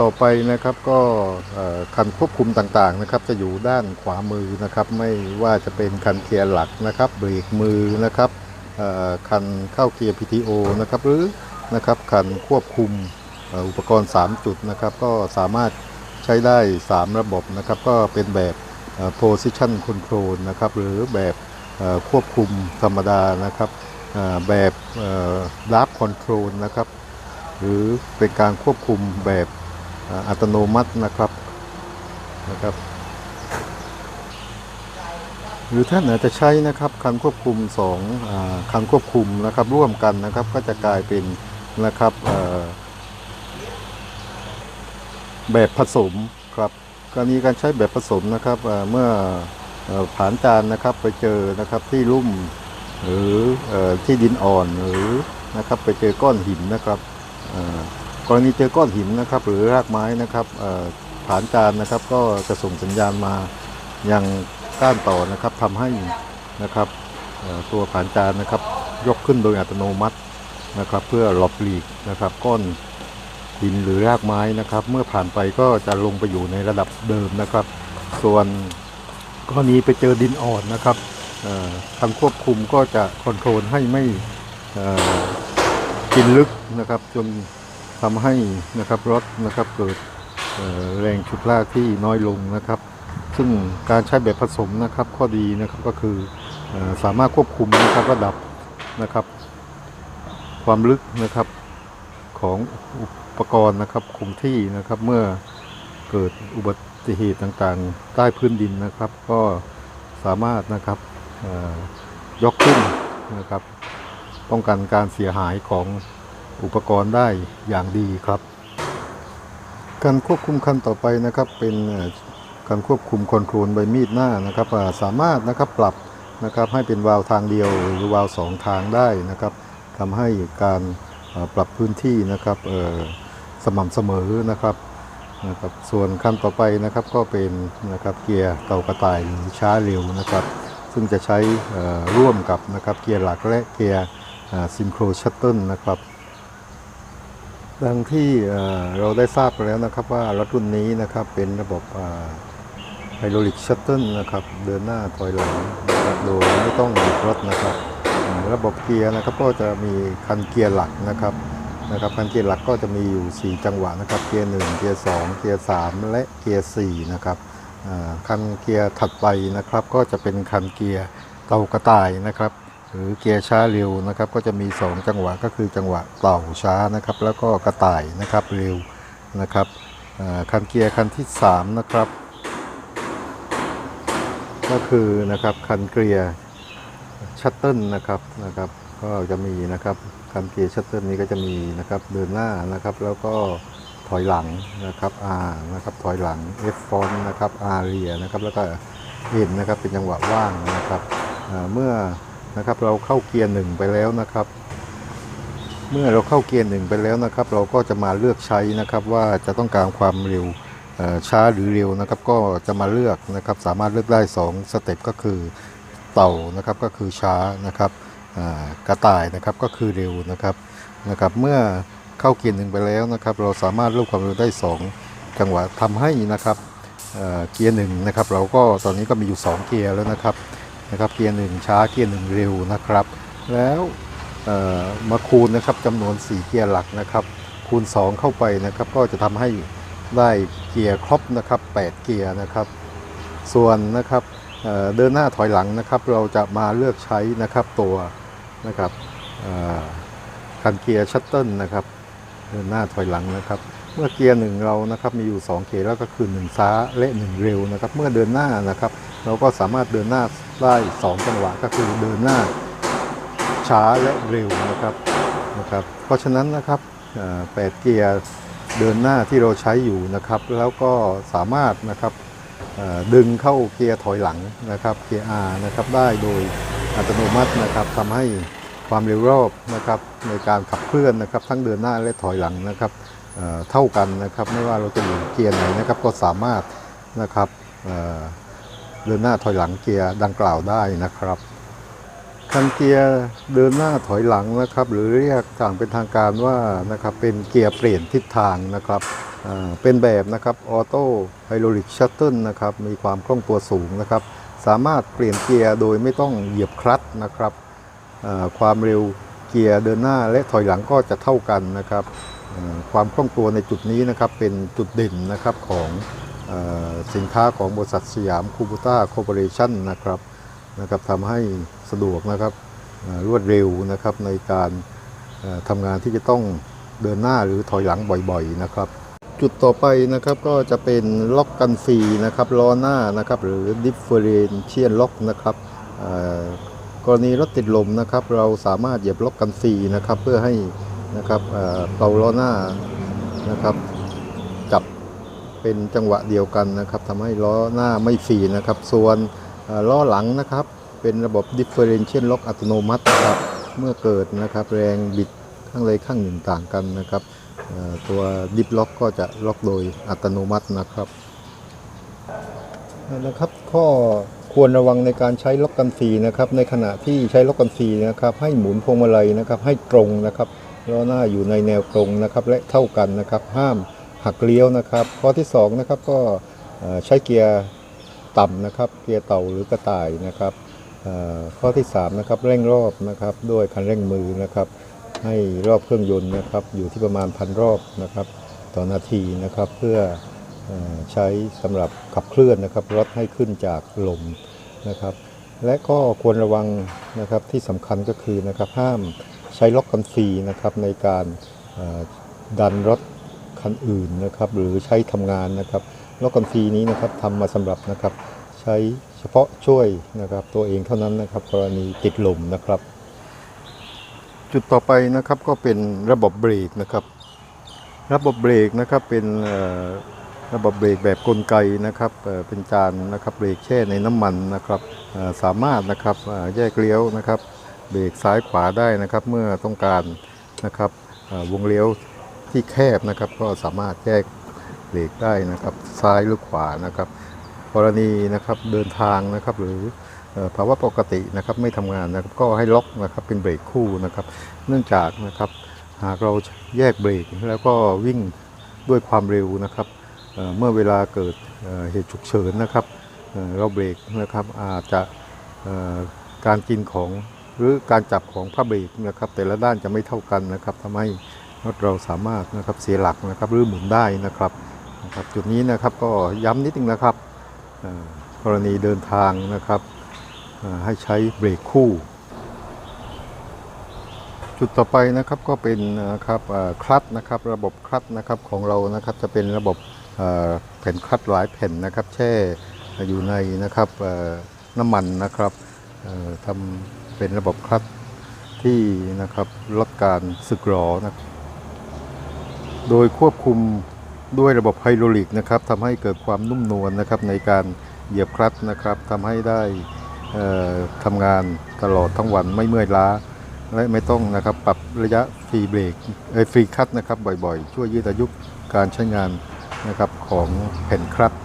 ต่อไปนะครับก็คันควบคุมต่างๆนะครับ จะอยู่ด้านขวามือนะครับ ไม่ว่าจะเป็นคันเกียร์หลักนะครับเบรกมือนะครับคันเข้าเกียร์ PTO นะครับหรือนะครับคันควบคุมอุปกรณ์ 3 จุดนะครับ ก็สามารถใช้ได้ 3 ระบบนะครับ ก็เป็นแบบ position control นะครับ หรือแบบควบคุมธรรมดานะครับแบบเอ่อ Dark control นะครับ หรือเป็นการควบคุมแบบ อัตโนมัตินะครับนะครับ หรือท่านอาจจะใช้นะครับคันควบคุมสองคันควบคุมนะครับร่วมกันนะครับ ก็จะกลายเป็นนะครับแบบผสมครับกรณีการใช้แบบผสมนะครับเมื่อเอ่อผานจานนะครับไปเจอนะครับที่ลุ่มหรืออที่ดินอ่อนหรือนะครับไปเจอก้อนหินนะครับ กรณีเจอก้อนหินนะครับ หรือรากไม้นะครับเอ่านจานนะครับ ก็จะส่งสัญญาณมายังก้านต่อนะครับทำให้นะครับตัวฐานจานนะครับ ยกขึ้นโดยอัตโนมัตินะครับ เพื่อหลบหลีกนะครับ ก้อนหินหรือรากไม้นะครับ เมื่อผ่านไปก็จะลงไปอยู่ในระดับเดิมนะครับ ส่วนกรณีไปเจอดินอ่อนนะครับทางควบคุมก็จะคอนโทรลให้ไม่กินลึกนะครับ จน ทำให้นะครับรถนะครับเกิดแรงฉุดลากที่น้อยลงนะครับ ซึ่งการใช้แบบผสมนะครับข้อดีนะครับก็คืออสามารถควบคุมนะครับระดับนะครับ ความลึกนะครับของอุปกรณ์นะครับคงที่นะครับเมื่อเกิดอุบัติเหตุต่างๆ ใต้พื้นดินนะครับ ก็สามารถนะครับยกขึ้นนะครับ ป้องกันการเสียหายของ อุปกรณ์ได้อย่างดีครับ การควบคุมคันต่อไปนะครับเป็นการควบคุมคอนโทรลใบมีดหน้านะครับสามารถนะครับปรับนะครับให้เป็นวาล์วทางเดียวหรือวาล์วสองทางได้นะครับทำให้การปรับพื้นที่นะครับสม่ำเสมอนะครับนะครับ ส่วนคันต่อไปนะครับก็เป็นนะครับเกียร์เต่ากระต่ายหรือช้าเร็วนะครับ ซึ่งจะใช้ร่วมกับนะครับเกียร์หลักและเกียร์ซินโครชัตเติลนะครับ ดังที่เราได้ทราบไปแล้วนะครับว่ารถรุ่นนี้นะครับเป็นระบบไฮดรอลิกชัตเติลนะครับเดินหน้าถอยหลังนะครับโดยไม่ต้องหยุดรถนะครับ ระบบเกียร์นะครับก็จะมีคันเกียร์หลักนะครับนะครับคันเกียร์หลักก็จะมีอยู่ 4 จังหวะนะครับเกียร์1เกียร์2เกียร์3และเกียร์4นะครับคันเกียร์ถัดไปนะครับก็จะเป็นคันเกียร์เตากระต่ายนะครับ รือเกียร์ช้าเร็วนะครับ ก็จะมี 2 จังหวะก็คือจังหวะเต่าช้านะครับ แล้วก็กระต่ายนะครับเร็วนะครับคันเกียร์คันที่ 3 นะครับ ก็คือนะครับคันเกียร์ชัตเติลนะครับนะครับ ก็จะมีนะครับคันเกียร์ชัตเติลนี้ก็จะมีนะครับเดินหน้านะครับ แล้วก็ถอยหลังนะครับ R นะครับถอยหลัง F font นะครับ R เรียนะครับแล้วก็ N นนะครับเป็นจังหวะว่างนะครับเมื่อ นะครับ เราเข้าเกียร์หนึ่งไปแล้วนะครับ เมื่อเราเข้าเกียร์หนึ่งไปแล้วนะครับ เราก็จะมาเลือกใช้นะครับว่าจะต้องการความเร็วช้าหรือเร็วนะครับ ก็จะมาเลือกนะครับ สามารถเลือกได้ 2 สเต็ปก็คือเต่านะครับก็คือช้านะครับกระต่ายนะครับก็คือเร็วนะครับนะครับ เมื่อเข้าเกียร์หนึ่งไปแล้วนะครับ เราสามารถเลือกความเร็วได้ 2 จังหวะทำให้นะครับเอ่อเกียร์หนึ่งนะครับ เราก็ตอนนี้ก็มีอยู่ 2 เกียร์แล้วนะครับ นะครับเกียร์หนึ่งช้าเกียร์หนึ่งเร็วนะครับ แล้วมาคูณนะครับจำนวน 4 เกียร์หลักนะครับ คูณ 2 เข้าไปนะครับก็จะทำให้ได้เกียร์ครบนะครับ 8 เกียร์นะครับ ส่วนนะครับเเดินหน้าถอยหลังนะครับ เราจะมาเลือกใช้นะครับตัวนะครับคันเกียร์ชัตเติลนะครับ เดินหน้าถอยหลังนะครับ เมื่อเกียร์หนึ่งเรานะครับมีอยู่ 2 เกียร์แล้วก็คือ1ช้าและ1เร็วนะครับ เมื่อเดินหน้านะครับ เราก็สามารถเดินหน้าได้2จังหวะก็คือเดินหน้าช้าและเร็วนะครับนะครับ เพราะฉะนั้นนะครับแปดเกียร์เดินหน้าที่เราใช้อยู่นะครับ แล้วก็สามารถนะครับดึงเข้าเกียร์ถอยหลังนะครับเกียร์ R นะครับได้โดยอัตโนมัตินะครับทำให้ความเร็วรอบนะครับในการขับเคลื่อนนะครับ ทั้งเดินหน้าและถอยหลังนะครับเท่ากันนะครับ ไม่ว่าเราจะอยู่เกียร์ไหนนะครับก็สามารถนะครับ เดินหน้าถอยหลังเกียร์ดังกล่าวได้นะครับคันเกียร์เดินหน้าถอยหลังนะครับ หรือเรียกต่างเป็นทางการว่านะครับเป็นเกียร์เปลี่ยนทิศทางนะครับเป็นแบบนะครับออโต้ไฮดรอลิกชัตเติลนะครับมีความคล่องตัวสูงนะครับ สามารถเปลี่ยนเกียร์โดยไม่ต้องเหยียบคลัตช์นะครับความเร็วเกียร์เดินหน้าและถอยหลังก็จะเท่ากันนะครับความคล่องตัวในจุดนี้นะครับเป็นจุดเด่นนะครับของ สินค้าของบริษัทสยามคูบูต้าคอร์ปอเรชั่นนะครับนะครับทำให้สะดวกนะครับรวดเร็วนะครับในการทำงานที่จะต้องเดินหน้าหรือถอยหลังบ่อยๆนะครับจุดต่อไปนะครับก็จะเป็นล็อกกันฟรีนะครับล้อหน้านะครับหรือ differential lock นะครับกรณีรถติดลมนะครับเราสามารถเหยียบล็อกกันฟรีนะครับเพื่อให้นะครับเอ่าล้อหน้านะครับ เป็นจังหวะเดียวกันนะครับทำให้ล้อหน้าไม่ฟรีนะครับ ส่วนล้อหลังนะครับ เป็นระบบ differential lock อัตโนมัตินะครับเมื่อเกิดนะครับแรงบิดข้างใดข้างหนึ่งต่างกันนะครับตัวดิฟล็อกก็จะล็อกโดยอัตโนมัตินะครับนะครับ ข้อควรระวังในการใช้ล็อกกันฟรีนะครับในขณะที่ใช้ล็อกกันฟรีนะครับ ให้หมุนพวงมาลัยนะครับ ให้ตรงนะครับล้อหน้าอยู่ในแนวตรงนะครับ และเท่ากันนะครับ ห้าม หักเลี้ยวนะครับ ข้อที่สองนะครับก็ใช้เกียร์ต่ำนะครับ เกียร์เต่าหรือกระต่ายนะครับข้อที่สามนะครับเร่งรอบนะครับด้วยคันเร่งมือนะครับให้รอบเครื่องยนต์นะครับอยู่ที่ประมาณพันรอบนะครับต่อนาทีนะครับเพื่อใช้สำหรับขับเคลื่อนนะครับรถให้ขึ้นจากลมนะครับและก็ควรระวังนะครับที่สำคัญก็คือนะครับห้ามใช้ล็อกกันฟรีนะครับในการดันรถ คันอื่นนะครับ หรือใช้ทำงานนะครับล็อกกันฟรีนี้นะครับทำมาสำหรับนะครับ ใช้เฉพาะช่วยนะครับ ตัวเองเท่านั้นนะครับ กรณีติดลมนะครับ จุดต่อไปนะครับก็เป็นระบบเบรกนะครับ ระบบเบรกนะครับเป็นระบบเบรกแบบกลไกนะครับเป็นจานนะครับเบรกแช่ในน้ำมันนะครับสามารถนะครับแยกเลี้ยวนะครับ เบรกซ้ายขวาได้นะครับ เมื่อต้องการนะครับวงเลี้ยว ที่แคบนะครับ ก็สามารถแยกเบรกได้นะครับ ซ้ายหรือขวานะครับกรณีนะครับเดินทางนะครับ หรือภาวะปกตินะครับไม่ทำงานนะครับ ก็ให้ล็อกนะครับเป็นเบรกคู่นะครับ เนื่องจากนะครับหากเราแยกเบรกแล้วก็วิ่งด้วยความเร็วนะครับเเมื่อเวลาเกิดเเหตุฉุกเฉินนะครับเเราเบรกนะครับอาจจะการกินของหรือการจับของผ้าเบรกนะครับ แต่ละด้านจะไม่เท่ากันนะครับทำให้ รถเราสามารถนะครับเสียหลักนะครับหรือหมุนได้นะครับนะครับ จุดนี้นะครับก็ย้ำนิดนึงนะครับกรณีเดินทางนะครับให้ใช้เบรกคู่ จุดต่อไปนะครับก็เป็นนะครับคลัตช์นะครับระบบคลัตช์นะครับของเรานะครับจะเป็นระบบแผ่นคลัตช์หลายแผ่นนะครับแช่อยู่ในนะครับน้ำมันนะครับทำเป็นระบบคลัตช์ที่นะครับลดการสึกหรอนะ โดยควบคุมด้วยระบบไฮดรอลิกนะครับทำให้เกิดความนุ่มนวลนะครับในการเหยียบคลัตช์นะครับทำให้ได้ทำงานตลอดทั้งวันไม่เมื่อยล้า และไม่ต้องนะครับปรับระยะฟรีเบรกไอ้ฟรีคัตนะครับบ่อยๆ ช่วยยืดอายุการใช้งานนะครับของแผ่นคลัตช์